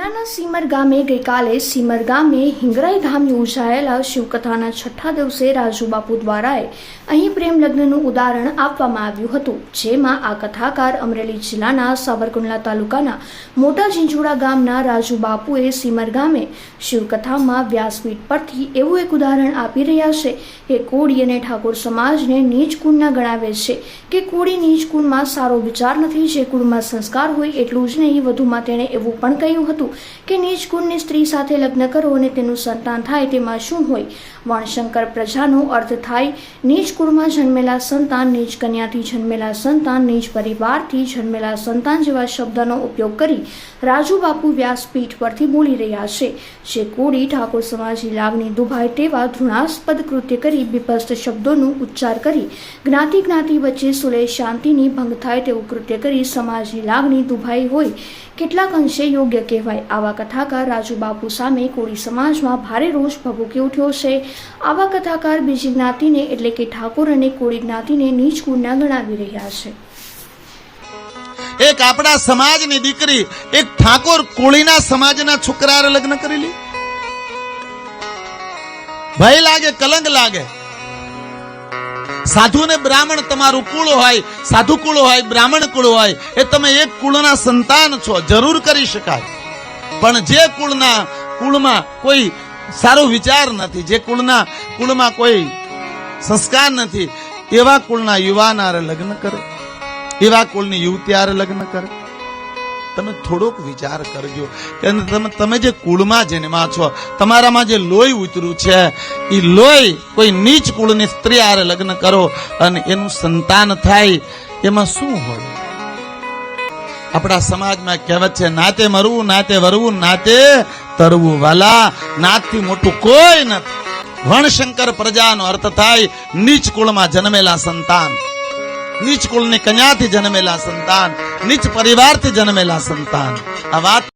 ઉનાના સીમર ગામે ગઈકાલે સીમર ગામે હિંગરાઈ ધામ યોજાયેલા શિવકથાના છઠ્ઠા દિવસે રાજુબાપુ દ્વારાએ અહીં પ્રેમ લગ્નનું ઉદાહરણ આપવામાં આવ્યું હતું, જેમાં આ કથાકાર અમરેલી જિલ્લાના સાબરકુંડલા તાલુકાના મોટા ઝીંઝુડા ગામના રાજુબાપુએ સીમર ગામે શિવકથામાં વ્યાસપીઠ પરથી એવું એક ઉદાહરણ આપી રહ્યા છે કે કોળી અને ઠાકોર સમાજને નીચ કુળના ગણાવે છે કે કોળી નીચ કુળમાં સારો વિચાર નથી, જે કુળમાં સંસ્કાર હોય એટલું જ નહીં, વધુમાં તેણે એવું પણ કહ્યું હતું કે નીચ કુળની સ્ત્રી સાથે લગ્ન કરો અને તેનું સંતાન થાય તેમાં શું હોય? વણશંકર પ્રજાનો અર્થ થાય, નીચ કુળમાં જન્મેલા સંતાન, નીચ કન્યાથી જન્મેલા સંતાન, નીચ પરિવારથી જન્મેલા સંતાન જેવા શબ્દનો ઉપયોગ કરી રાજુ બાપુ વ્યાસપીઠ પરથી બોલી રહ્યા છે. જે કોળી ઠાકોર સમાજની લાગણી દુભાય તેવા ધૃણાસ્પદ કૃત્ય કરી બીભત્સ શબ્દોનું ઉચ્ચાર કરી જ્ઞાતિ જ્ઞાતિ વચ્ચે સુલે શાંતિની ભંગ થાય તેવું કૃત્ય કરી સમાજની લાગણી દુભાઈ હોય. કેટલાક અંશે યોગ્ય કહેવાય આવા કથાકાર રાજુ બાપુ સામે કોળી સમાજમાં ભારે રોષ ભભૂકી ઉઠ્યો છે. આવા કથાકાર બીજી જ્ઞાતિને એટલે કે ઠાકોર અને કોળી જ્ઞાતિને નીચ ગુણના ગણાવી રહ્યા છે. એક આપણા સમાજની દીકરી, એક ઠાકોર કોળીના સમાજના છોકરા લગ્ન કરી લી. ભય લાગે, કલંક લાગે. સાધુ ને બ્રાહ્મણ તમારું કુળ હોય, સાધુ કુળ હોય, બ્રાહ્મણ કુળ હોય, એ તમે એક કુળના સંતાન છો, જરૂર કરી શકાય. પણ જે કુળના કુળમાં કોઈ સારો વિચાર નથી, જે કુળના કુળમાં કોઈ સંસ્કાર નથી, એવા કુળના યુવાન આરે લગ્ન કરે, એવા કુળની યુવતી આરે લગ્ન કરે. તમે થોડોક વિચાર કરજો કે તમે તમે જે કુળમાં જન્મા છો, તમારામાં જે લોહી ઉતર્યું છે, એ લોહી કોઈ નીચ કુળની સ્ત્રી આરે લગ્ન કરો અને એનું સંતાન થાય, એમાં શું હોય? આપણા સમાજમાં કહેવત છે, નાતે મરવું, નાતે વરવું, નાતે તરવું વાલા. નાતથી મોટું કોઈ નથી. વણશંકર પ્રજાનો અર્થ થાય, નીચ કુળમાં જન્મેલા સંતાન. નીચ કુળની કન્યાથી જન્મેલા સંતાન. નીચ પરિવારથી જન્મેલા સંતાન. આ વાત